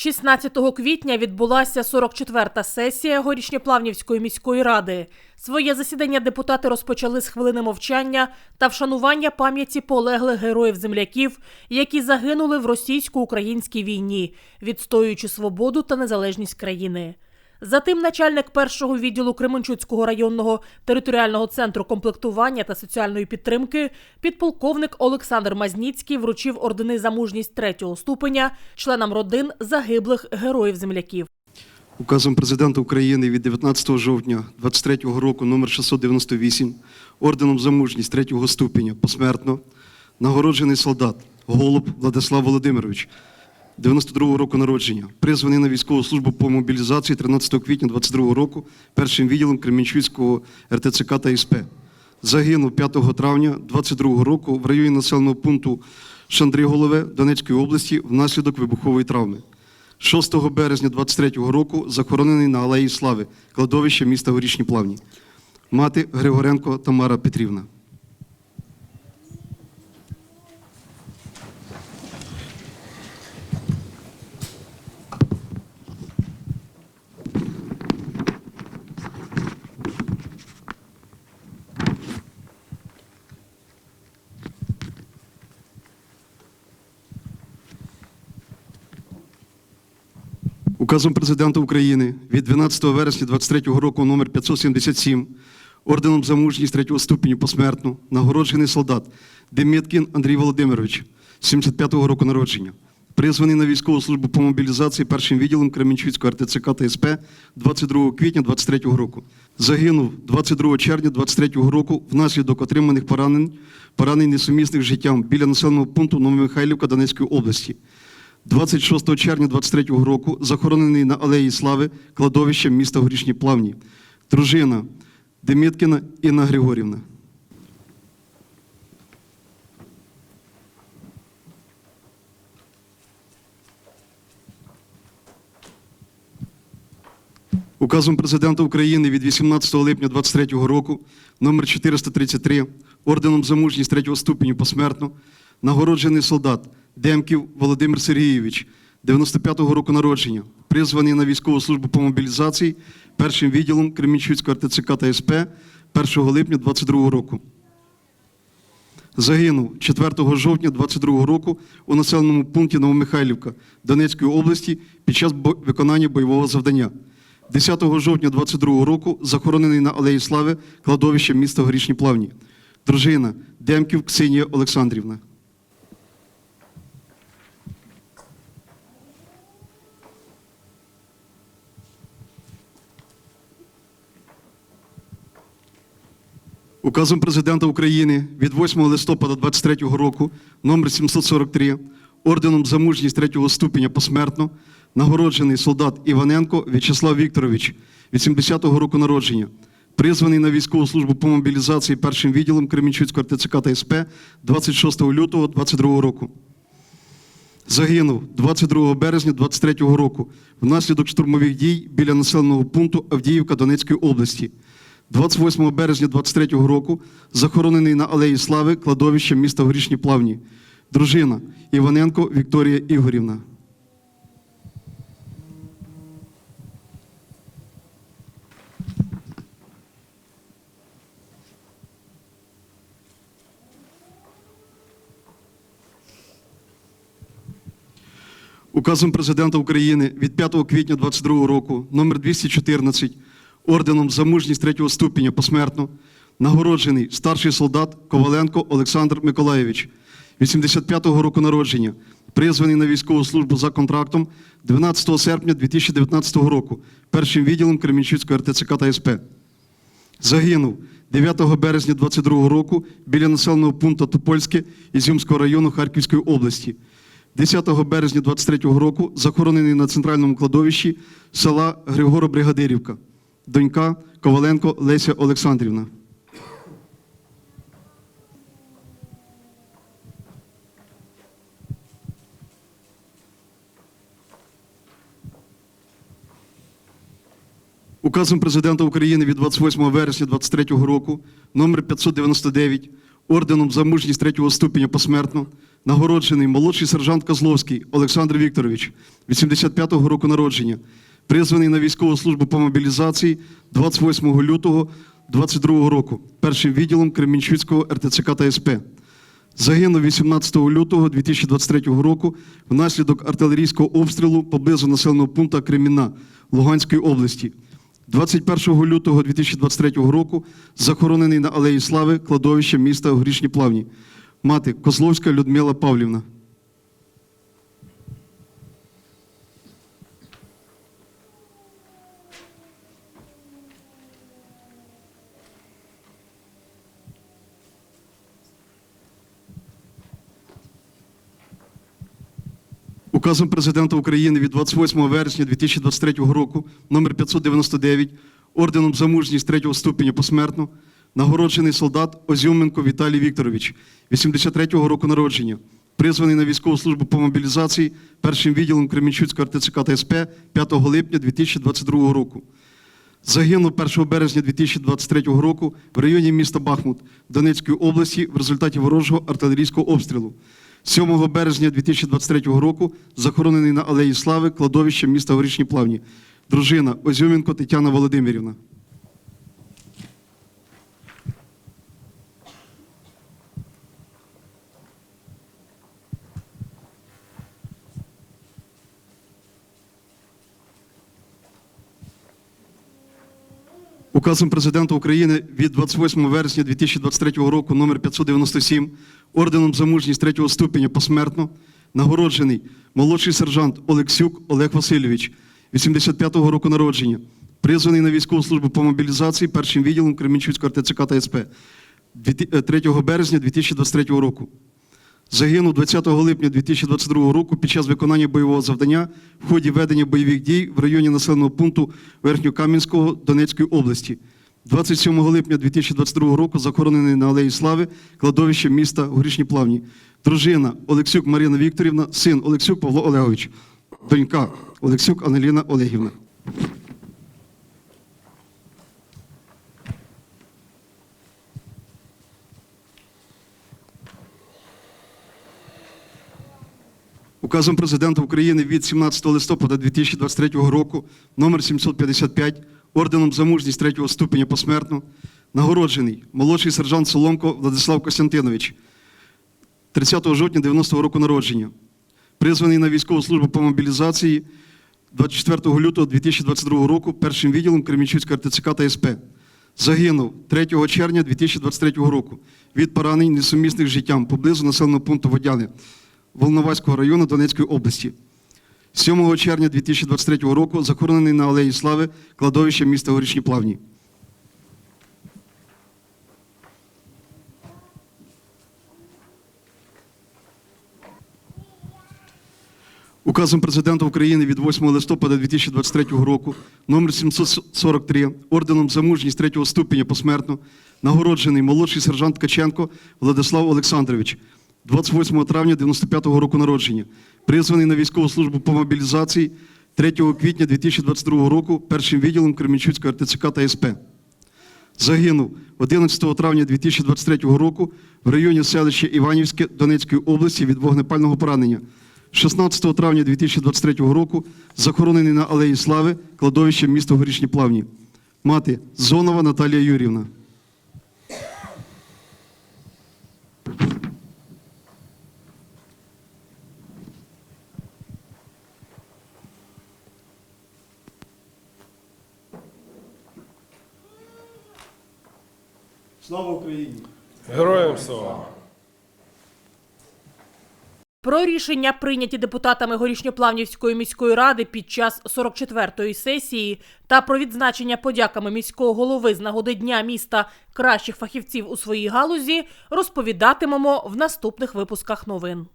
16 квітня відбулася 44-та сесія Горішньоплавнівської міської ради. Своє засідання депутати розпочали з хвилини мовчання та вшанування пам'яті полеглих героїв-земляків, які загинули в російсько-українській війні, відстоюючи свободу та незалежність країни. Затим начальник першого відділу Кременчуцького районного територіального центру комплектування та соціальної підтримки підполковник Олександр Мазніцький вручив ордени за мужність третього ступеня членам родин загиблих героїв-земляків. Указом президента України від 19 жовтня 23 року номер 698 орденом за мужність третього ступеня посмертно нагороджений солдат Голуб Владислав Володимирович 92 року народження, призваний на військову службу по мобілізації 13 квітня 22 року першим відділом Кремінчуцького РТЦК та СП. Загинув 5 травня 22 року в районі населеного пункту Шандриголове Донецької області внаслідок вибухової травми. 6 березня 23 року захоронений на Алеї Слави, кладовище міста Горішні Плавні. Мати Григоренко Тамара Петрівна. Указом президента України від 12 вересня 23 року номер 577 орденом за мужність третього ступеню посмертно нагороджений солдат Демєткін Андрій Володимирович 75-го року народження, призваний на військову службу по мобілізації першим відділом Кременчуцького РТЦК та СП 22 квітня 23 року. Загинув 22 червня 23 року внаслідок отриманих поранень, поранень несумісних життям біля населеного пункту Новомихайлівка Донецької області. 26 червня 23 року захоронений на Алеї Слави кладовищем міста Горішні Плавні. Дружина Деміткіна Інна Григорівна. Указом президента України від 18 липня 23 року номер 433 орденом за мужність третього ступеню посмертно нагороджений солдат Демків Володимир Сергійович 95-го року народження, призваний на військову службу по мобілізації першим відділом Кремінчуцького РТЦК та СП 1 липня 22 року. Загинув 4 жовтня 22 року у населеному пункті Новомихайлівка Донецької області під час виконання бойового завдання. 10 жовтня 22 року захоронений на Алеї Слави кладовище міста Горішні Плавні. Дружина Демків Ксенія Олександрівна. Указом президента України від 8 листопада 23 року номер 743 орденом за мужність третього ступеня посмертно нагороджений солдат Іваненко В'ячеслав Вікторович 80-го року народження, призваний на військову службу по мобілізації першим відділом Кремінчуцького РТЦК та СП 26 лютого 22 року. Загинув 22 березня 23 року внаслідок штурмових дій біля населеного пункту Авдіївка Донецької області. 28 березня 23 року захоронений на Алеї Слави кладовище міста Горішні Плавні. Дружина Іваненко Вікторія Ігорівна. Указом президента України від 5 квітня 22 року номер 214 орденом за мужність третього ступеня посмертно нагороджений старший солдат Коваленко Олександр Миколаєвич 85-го року народження, призваний на військову службу за контрактом 12 серпня 2019 року першим відділом Кремінчуцького РТЦК та СП. Загинув 9 березня 22 року біля населеного пункту Топольське Ізюмського району Харківської області. 10 березня 23 року захоронений на центральному кладовищі села Григоро-Бригадирівка. Донька Коваленко Леся Олександрівна. Указом президента України від 28 вересня 2023 року номер 599 орденом за мужність третього ступеня посмертно нагороджений молодший сержант Козловський Олександр Вікторович, 85-го року народження, призваний на військову службу по мобілізації 28 лютого 22 року першим відділом Кремінчуцького РТЦК та СП. Загинув 18 лютого 2023 року внаслідок артилерійського обстрілу поблизу населеного пункту Кремінна Луганської області. 21 лютого 2023 року захоронений на Алеї Слави кладовище міста Горішні Плавні. Мати Козловська Людмила Павлівна. Указом Президента України від 28 вересня 2023 року номер 599 орденом за мужність третього ступеня посмертно нагороджений солдат Озюменко Віталій Вікторович, 83-го року народження, призваний на військову службу по мобілізації першим відділом Кременчуцького РТЦК та СП 5 липня 2022 року. Загинув 1 березня 2023 року в районі міста Бахмут Донецької області в результаті ворожого артилерійського обстрілу. 7 березня 2023 року захоронений на Алеї Слави кладовище міста Горішні Плавні. Дружина Озюменко Тетяна Володимирівна. Указом Президента України від 28 вересня 2023 року номер 597 орденом за мужність третього ступеня посмертно нагороджений молодший сержант Олексюк Олег Васильович, 85-го року народження, призваний на військову службу по мобілізації першим відділом Кремінчуцького РТЦК та СП 3 березня 2023 року. Загинув 20 липня 2022 року під час виконання бойового завдання в ході ведення бойових дій в районі населеного пункту Верхньокам'янського Донецької області. 27 липня 2022 року захоронений на Алеї Слави кладовище міста Горішні Плавні. Дружина Олексюк Марина Вікторівна, син Олексюк Павло Олегович, донька Олексюк Анеліна Олегівна. Указом Президента України від 17 листопада 2023 року номер 755 орденом за мужність третього ступеня посмертно нагороджений молодший сержант Соломко Владислав Костянтинович, 30 жовтня 90 року народження, призваний на військову службу по мобілізації 24 лютого 2022 року першим відділом Кремінчуцького РТЦК та СП. Загинув 3 червня 2023 року від поранень несумісних життям поблизу населеного пункту Водяни Волноваського району Донецької області. 7 червня 2023 року захоронений на Алеї Слави кладовище міста Горішні Плавні. Указом Президента України від 8 листопада 2023 року номер 743 орденом за мужність третього ступеня посмертно нагороджений молодший сержант Ткаченко Владислав Олександрович, 28 травня 95 року народження, призваний на військову службу по мобілізації 3 квітня 2022 року першим відділом Кременчуцького РТЦК та СП. Загинув 11 травня 2023 року в районі селища Іванівське Донецької області від вогнепального поранення. 16 травня 2023 року захоронений на Алеї Слави кладовище міста Горішні Плавні. Мати Зонова Наталія Юрівна. Слава Україні! Героям слава! Про рішення, прийняті депутатами Горішньоплавнівської міської ради під час 44-ї сесії, та про відзначення подяками міського голови з нагоди дня міста кращих фахівців у своїй галузі, розповідатимемо в наступних випусках новин.